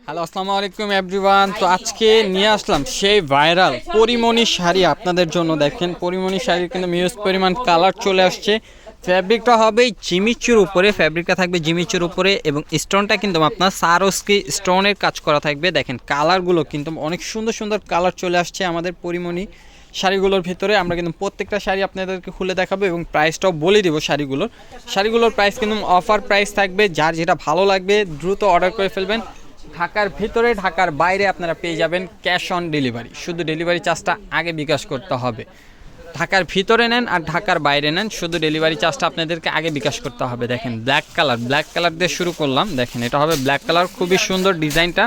Hello আসসালামু আলাইকুম everyone তো আজকে নিয়ে আসলাম সেই ভাইরাল পরিমণি শাড়ি আপনাদের জন্য। দেখেন, পরিমণি শাড়ির কিন্তু মিউজ পরিমাণ কালার চলে আসছে। ফ্যাব্রিকটা হবে জিমিচুর উপরে ফ্যাব্রিকটা থাকবে জিমিচুর উপরে এবং স্টোনটা কিন্তু আপনার সারোস্কি স্টোনের কাজ করা থাকবে। দেখেন কালারগুলো কিন্তু অনেক সুন্দর সুন্দর কালার চলে আসছে আমাদের পরিমণি শাড়িগুলোর ভিতরে। আমরা কিন্তু প্রত্যেকটা শাড়ি আপনাদেরকে খুলে দেখাবো এবং প্রাইসটাও বলে দেবো শাড়িগুলোর। শাড়িগুলোর প্রাইস কিন্তু অফার প্রাইস থাকবে। যার যেটা ভালো লাগবে, দ্রুত অর্ডার করে ফেলবেন। ঢাকার ভিতরে, ঢাকার বাইরে আপনারা পেয়ে যাবেন ক্যাশ অন ডেলিভারি। শুধু ডেলিভারি চার্জটা আগে বিকাশ করতে হবে। ঢাকার ভিতরে নেন আর ঢাকার বাইরে নেন, শুধু ডেলিভারি চার্জটা আপনাদেরকে আগে বিকাশ করতে হবে। দেখেন ব্ল্যাক কালার ব্ল্যাক কালার দিয়ে শুরু করলাম। দেখেন, এটা হবে ব্ল্যাক কালার খুবই সুন্দর ডিজাইনটা।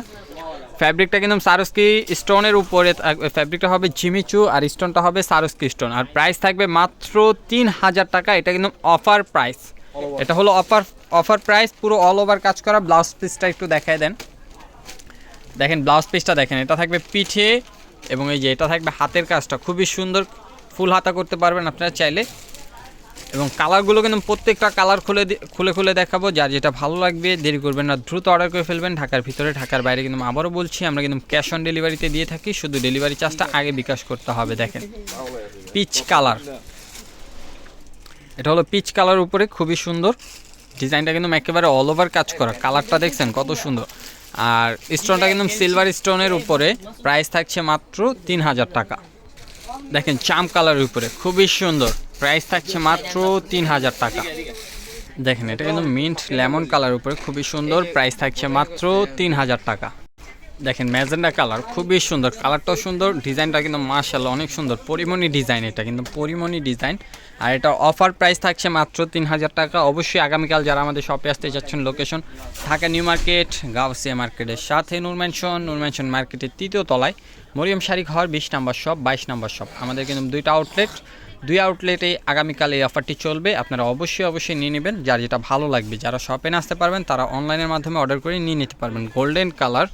ফ্যাব্রিকটা কিন্তু সারস্কি স্টোনের উপরে ফ্যাব্রিকটা হবে জিমিচু আর স্টোনটা হবে সারস্কি স্টোন। আর প্রাইস থাকবে মাত্র তিন হাজার টাকা। এটা কিন্তু অফার প্রাইস এটা হলো অফার অফার প্রাইস পুরো অল ওভার কাজ করা। ব্লাউজ পিসটা একটু দেখায় দেন। দেখেন ব্লাউজ পিসটা দেখেন, এটা থাকবে পিঠে এবং এই যে এটা থাকবে হাতের কাজটা। খুবই সুন্দর, ফুল হাতা করতে পারবেন আপনারা চাইলে। এবং কালারগুলো কিন্তু প্রত্যেকটা কালার খুলে খুলে খুলে দেখাবো, যার যেটা ভালো লাগবে, দেরি করবেন না, দ্রুত অর্ডার করে ফেলবেন। ঢাকার ভিতরে, ঢাকার বাইরে কিন্তু আবারও বলছি, আমরা কিন্তু ক্যাশ অন ডেলিভারিতে দিয়ে থাকি, শুধু ডেলিভারি চার্জটা আগে বিকাশ করতে হবে, দেখেন। পিচ কালার এটা হলো পিচ কালার উপরে, খুবই সুন্দর। ডিজাইনটা কিন্তু একেবারে অল ওভার কাজ করা কালারটা দেখছেন কত সুন্দর। আর স্টোনটা কিন্তু সিলভার স্টোনের উপরে। প্রাইস থাকছে মাত্র তিন হাজার টাকা। দেখেন চাম কালারের উপরে। খুবই সুন্দর। প্রাইস থাকছে মাত্র তিন হাজার টাকা। দেখেন, এটা কিন্তু মিন্ট লেমন কালার উপরে। খুবই সুন্দর। প্রাইস থাকছে মাত্র তিন হাজার টাকা। দেখেন, ম্যাজেন্ডা কালার খুবই সুন্দর, কালারটাও সুন্দর, ডিজাইনটা কিন্তু মার্শাল্লাহ অনেক সুন্দর। পরিমণি ডিজাইন এটা, কিন্তু পরিমণি ডিজাইন। আর এটা অফার প্রাইস থাকছে মাত্র তিন হাজার টাকা। অবশ্যই আগামীকাল যারা আমাদের শপে আসতে যাচ্ছেন location Dhaka new market, Gausia মার্কেটের সাথে নূর ম্যানশন নূর ম্যানশন মার্কেটের তৃতীয় তলায়, মরিয়ম শাড়ি ঘর বিশ নাম্বার শপ, বাইশ নাম্বার শপ। আমাদের কিন্তু দুইটা আউটলেট দুই আউটলেটে আগামীকাল এই অফারটি চলবে। আপনারা অবশ্যই অবশ্যই নিয়ে নেবেন। যার যেটা ভালো লাগবে, যারা শপে আসতে পারবেন, তারা অনলাইনের মাধ্যমে অর্ডার করে নিয়ে নিতে পারবেন। গোল্ডেন কালার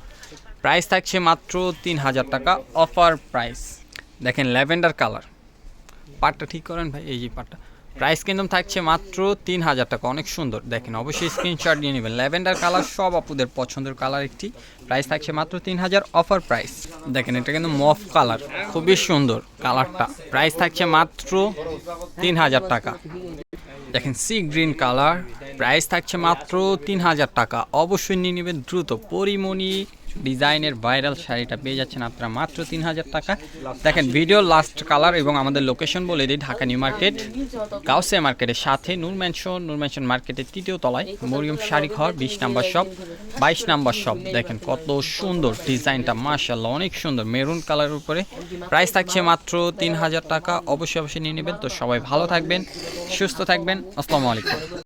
প্রাইস থাকছে মাত্র তিন হাজার টাকা অফার প্রাইস দেখেন ল্যাভেন্ডার কালার। পাটটা ঠিক করেন ভাই, এই যে পাটটা। প্রাইস কিন্তু থাকছে মাত্র তিন হাজার টাকা, অনেক সুন্দর। দেখেন অবশ্যই স্ক্রিনশট নিয়ে নেবেন। ল্যাভেন্ডার কালার সব আপুদের পছন্দের কালার একটি। প্রাইস থাকছে মাত্র তিন হাজার অফার প্রাইস দেখেন এটা কিন্তু মফ কালার খুবই সুন্দর কালারটা প্রাইস থাকছে মাত্র তিন হাজার টাকা। দেখেন সি গ্রিন কালার প্রাইস থাকছে মাত্র তিন হাজার টাকা। অবশ্যই নিয়ে নেবেন দ্রুত, পরিমণি ডিজাইনের ভাইরাল শাড়িটা পেয়ে যাচ্ছেন আপনারা মাত্র তিন হাজার টাকা। দেখেন ভিডিও লাস্ট কালার এবং আমাদের লোকেশন বলে দিই, ঢাকা নিউ মার্কেট গাউসে মার্কেটের সাথে নূর ম্যানশন নূর ম্যানশন মার্কেটের তৃতীয় তলায় মরিয়ম শাড়ি ঘর, বিশ নাম্বার শপ বাইশ নাম্বার শপ দেখেন, কত সুন্দর ডিজাইনটা মার্শাল্লাহ অনেক সুন্দর। মেরুন কালারের উপরে প্রাইস থাকছে মাত্র তিন হাজার টাকা। অবশ্যই অবশ্যই নিয়ে নেবেন। তো সবাই ভালো থাকবেন, সুস্থ থাকবেন। আসসালামু আলাইকুম।